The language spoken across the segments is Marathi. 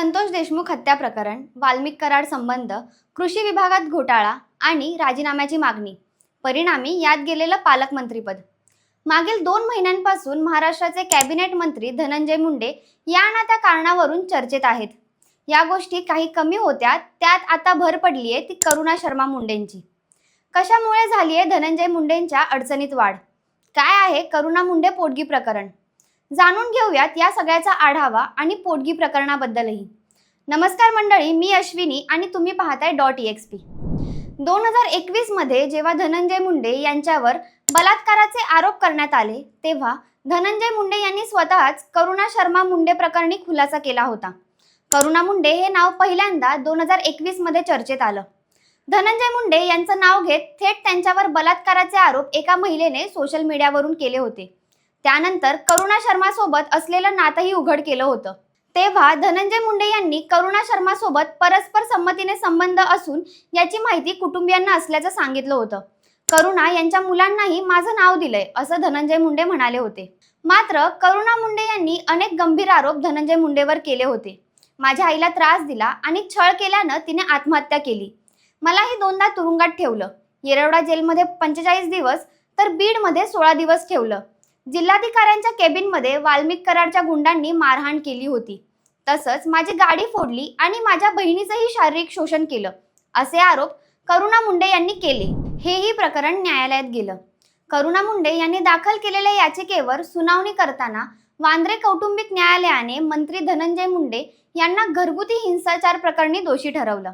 संतोष देशमुख हत्या प्रकरण वाल्मिक कराड संबंध कृषी विभागात घोटाळा आणि राजीनाम्याची मागणी. परिणामी यात गेलेलं पालकमंत्रीपद. मागील दोन महिन्यांपासून महाराष्ट्राचे कॅबिनेट मंत्री धनंजय मुंडे या ना त्या कारणावरून चर्चेत आहेत. या गोष्टी काही कमी होत्या त्यात आता भर पडली आहे ती करुणा शर्मा मुंडेंची. कशामुळे झाली आहे धनंजय मुंडेंच्या अडचणीत वाढ? काय आहे करुणा मुंडे पोटगी प्रकरण? जाणून घेऊयात या सगळ्याचा आढावा आणि पोटगी प्रकरणाबद्दलही. नमस्कार मंडळी मी अश्विनी आणि तुम्ही पाहताय डॉट एक्स पी दोन हजार एकवीसमध्ये जेव्हा धनंजय मुंडे यांच्यावर बलात्काराचे आरोप करण्यात आले तेव्हा धनंजय मुंडे यांनी स्वतःच करुणा शर्मा मुंडे प्रकरणी खुलासा केला होता. करुणा मुंडे हे नाव पहिल्यांदा दोन हजार एकवीसमध्ये चर्चेत आलं. धनंजय मुंडे यांचं नाव घेत थेट त्यांच्यावर बलात्काराचे आरोप एका महिलेने सोशल मीडियावरून केले होते. त्यानंतर करुणा शर्मा सोबत असलेलं नातंही उघड केलं होतं. तेव्हा धनंजय मुंडे यांनी करुणा शर्मा सोबत परस्पर संमतीने संबंध असून याची माहिती कुटुंबियांना असल्याचं सांगितलं होतं. करुणा यांच्या मुलांनाही माझं नाव दिलंय असं धनंजय मुंडे म्हणाले होते. मात्र करुणा मुंडे यांनी अनेक गंभीर आरोप धनंजय मुंडेवर केले होते. माझ्या आईला त्रास दिला आणि छळ केल्यानं तिने आत्महत्या केली. मलाही दोनदा तुरुंगात ठेवलं. येरवडा जेलमध्ये पंचेचाळीस दिवस तर बीडमध्ये सोळा दिवस ठेवलं. जिल्हाधिकाऱ्यांच्या केबिनमध्ये वाल्मिक कराडच्या गुंडांनी मारहाण केली होती. तसंच माझी गाडी फोडली आणि माझ्या बहिणीचंही शारीरिक शोषण केलं असे आरोप करुणा मुंडे यांनी केले. हेही प्रकरण न्यायालयात गेलं. करुणा मुंडे यांनी दाखल केलेल्या याचिकेवर सुनावणी करताना वांद्रे कौटुंबिक न्यायालयाने मंत्री धनंजय मुंडे यांना घरगुती हिंसाचार प्रकरणी दोषी ठरवलं.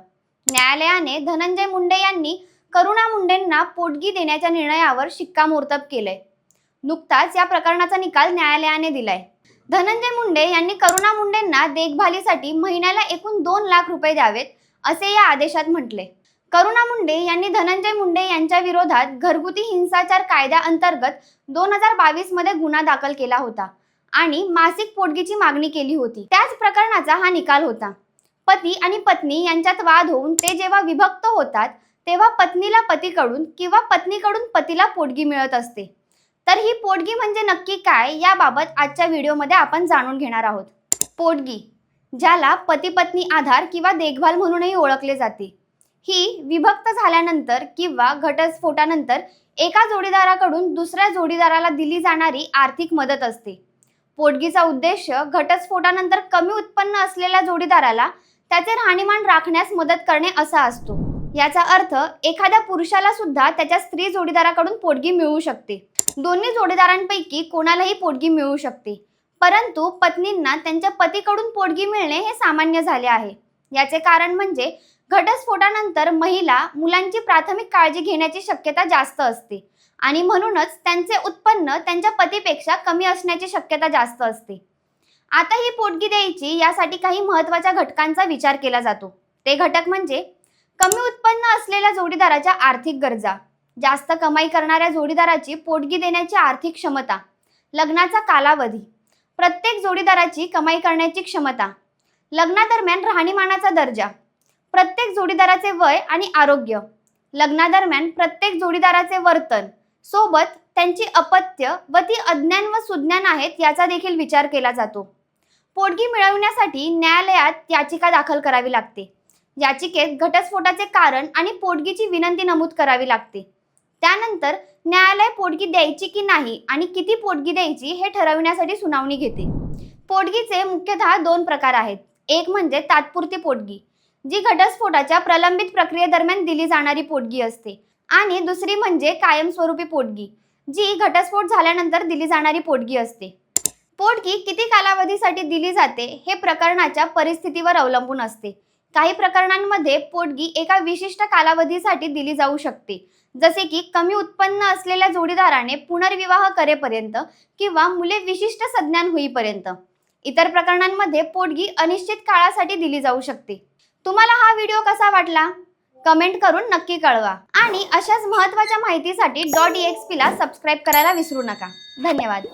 न्यायालयाने धनंजय मुंडे यांनी करुणा मुंडेंना पोटगी देण्याच्या निर्णयावर शिक्कामोर्तब केलंय. नुकताच या प्रकरणाचा निकाल न्यायालयाने दिलाय. धनंजय मुंडे यांनी करुणा मुंडेंना देखभालीसाठी महिन्याला एकूण दोन लाख रुपये द्यावेत असे या आदेशात म्हटले. करुणा मुंडे यांनी धनंजय मुंडे यांच्या विरोधात घरगुती हिंसाचार कायद्याअंतर्गत दोन हजार बावीसमध्ये गुन्हा दाखल केला होता आणि मासिक पोटगीची मागणी केली होती. त्याच प्रकरणाचा हा निकाल होता. पती आणि पत्नी यांच्यात वाद होऊन ते जेव्हा विभक्त होतात तेव्हा पत्नीला पतीकडून किंवा पत्नीकडून पतीला पोटगी मिळत असते. तर ही पोटगी म्हणजे नक्की काय याबाबत आजच्या व्हिडिओमध्ये आपण जाणून घेणार आहोत. पोटगी ज्याला पती पत्नी आधार किंवा देखभाल म्हणूनही ओळखले जाते. ही विभक्त झाल्यानंतर किंवा घटस्फोटानंतर एका जोडीदाराकडून दुसऱ्या जोडीदाराला दिली जाणारी आर्थिक मदत असते. पोटगीचा उद्देश घटस्फोटानंतर कमी उत्पन्न असलेल्या जोडीदाराला त्याचे राहणीमान राखण्यास मदत करणे असा असतो. याचा अर्थ एखाद्या पुरुषाला सुद्धा त्याच्या स्त्री जोडीदाराकडून पोटगी मिळू शकते. दोन्ही जोडीदारांपैकी कोणालाही पोटगी मिळू शकते. परंतु पत्नींना त्यांच्या पतीकडून पोटगी मिळणे हे सामान्य झाले आहे. याचे कारण म्हणजे घटस्फोटानंतर महिला मुलांची प्राथमिक काळजी घेण्याची शक्यता जास्त असते आणि म्हणूनच त्यांचे उत्पन्न त्यांच्या पतीपेक्षा कमी असण्याची शक्यता जास्त असते. आता ही पोटगी द्यायची यासाठी काही महत्त्वाच्या घटकांचा विचार केला जातो. ते घटक म्हणजे कमी उत्पन्न असलेल्या जोडीदाराच्या आर्थिक गरजा. जास्त कमाई करणाऱ्या जोडीदाराची पोटगी देण्याची आर्थिक क्षमता. लग्नाचा कालावधी. प्रत्येक जोडीदाराची कमाई करण्याची क्षमता. लग्नादरम्यान राहणीमानाचा दर्जा. प्रत्येक जोडीदाराचे वय आणि आरोग्य. लग्नादरम्यान प्रत्येक जोडीदाराचे वर्तन. सोबत त्यांची अपत्य व ती अज्ञान व सुज्ञान आहेत याचा देखील विचार केला जातो. पोटगी मिळवण्यासाठी न्यायालयात याचिका दाखल करावी लागते. याचिकेत घटस्फोटाचे कारण आणि पोटगीची विनंती नमूद करावी लागते. त्यानंतर न्यायालय पोटगी द्यायची की नाही आणि किती पोटगी द्यायची हे ठरविण्यासाठी सुनावणी घेते. पोटगीचे मुख्यतः दोन प्रकार आहेत. एक म्हणजे तात्पुरती पोटगी जी घटस्फोटाच्या प्रलंबित प्रक्रियेदरम्यान दिली जाणारी पोटगी असते. आणि दुसरी म्हणजे कायमस्वरूपी पोटगी जी घटस्फोट झाल्यानंतर दिली जाणारी पोटगी असते. पोटगी किती कालावधीसाठी दिली जाते हे प्रकरणाच्या परिस्थितीवर अवलंबून असते. काही प्रकरणांमध्ये पोटगी एका विशिष्ट कालावधीसाठी दिली जाऊ शकते. जसे की कमी उत्पन्न असलेल्या जोडीदाराने पुनर्विवाह करेपर्यंत किंवा मुले विशिष्ट संज्ञान होईपर्यंत. इतर प्रकरणांमध्ये पोटगी अनिश्चित काळासाठी दिली जाऊ शकते. तुम्हाला हा व्हिडिओ कसा वाटला? कमेंट करून नक्की कळवा. आणि अशाच महत्त्वाच्या माहितीसाठी डॉट एक्स पीला सबस्क्राईब करायला विसरू नका. धन्यवाद.